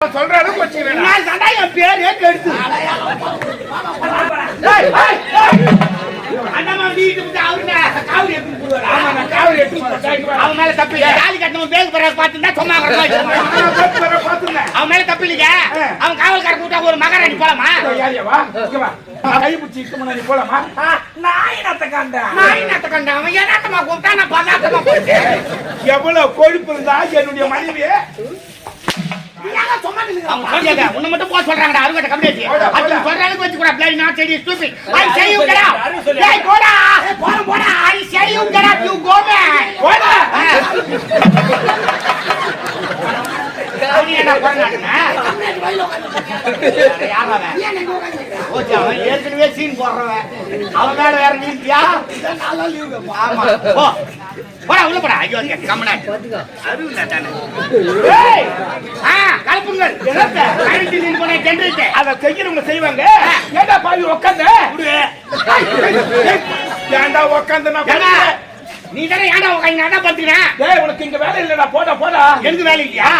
சொல்ற அளவுக்கு வச்சுக்கிறேன் நான் சண்டை என் பேரே கெடுத்து அண்ணாமா வீட்டு விட்டு அவரு காவடி எடுத்து போடுவாரா ஆமா நான் காவல் எடுத்து அவன் மேல தப்பு இல்ல. தாலி கட்டணும் பேக் பிறகு சும்மா அவன் மேல தப்பு இல்லைங்க. அவன் காவல்கார கூட்டா ஒரு மகாராணி போலாமா? யாரியா வா இங்க வா. நான் கை பிடிச்சி இட்டு முன்னாடி போலாமா? நாய் நத்த கண்டா. நாய் நத்த கண்டா. அவன் ஏனாத்தமா கூப்பிட்டா நான் பதார்த்தமா போயிட்டேன் எவ்வளவு கொழுப்பு இருந்தா என்னுடைய மனைவி அவங்க சொல்லியாங்க, உன்னை மட்டும் போக சொல்றாங்கடா, அருகட்ட கம்யூனிட்டி. அது சொல்றாங்க வச்சு கூட, bloody not ready, stupid. I say you get out. ஏய், போடா. போடா, போடா. I say you get out, you go back. போடா. ஆ. அவன் என்ன பண்ணானுங்க? யார் அவன்? ஓகே, அவன் ஏற்கனவே சீன் போடுறவன். அவன் மேல வேற நீட்டியா? ஆமா. போடா, உள்ள போடா. ஐயோ, இங்க கம்முனாட்டு. அருவில்ல தானே. கலப்புங்கள். அத செய்யறவங்க செய்வாங்க ஏண்டா பாவி உட்காந்த ஏண்டா உட்காந்து. நீ தானே ஏன்டா உட்காந்து நான் தான் படுத்துக்கிறேன். டேய் உனக்கு இங்க வேலை இல்லடா. போடா போடா. எனக்கு வேலை இல்லையா?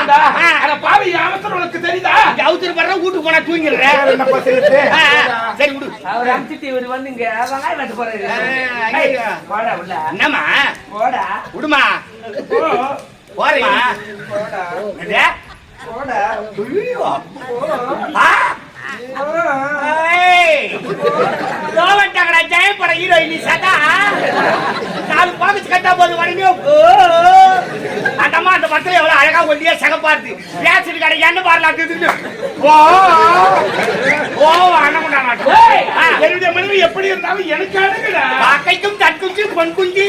அட பாவி அவசரம் உனக்கு தெரியுதா? இங்க அவுத்துட்டு போடுற, வீட்டுக்கு போனா தூங்கிடுறேன். வேற என்னப்பா செய்யுது சரி விடு. அவர் அமிச்சிட்டு இவர் வந்து இங்க வெங்காயம் வெட்ட போறாரு. போடா உள்ள. என்னம்மா? போடா. விடுமா. போ. போறேம்மா போடா? போடா. ஐயோ. ஆ, ஏய். ஜெயப்பட ஹீரோயின் சதா. நாலு பாக்கெட் கட்டா போது ஓ, அந்தம்மா அந்த படத்துல எவ்வளவு அழகா ஒல்லியா சகப்பாருது பேசிட்டு கடை என்ன தின்னு ஓ ஓ அண்ணன் ஏய், என்னுடைய மனைவி எப்படி இருந்தாலும் எனக்கு அணுகுடா காக்கைக்கும் தற்குஞ்சு பொன் குஞ்சு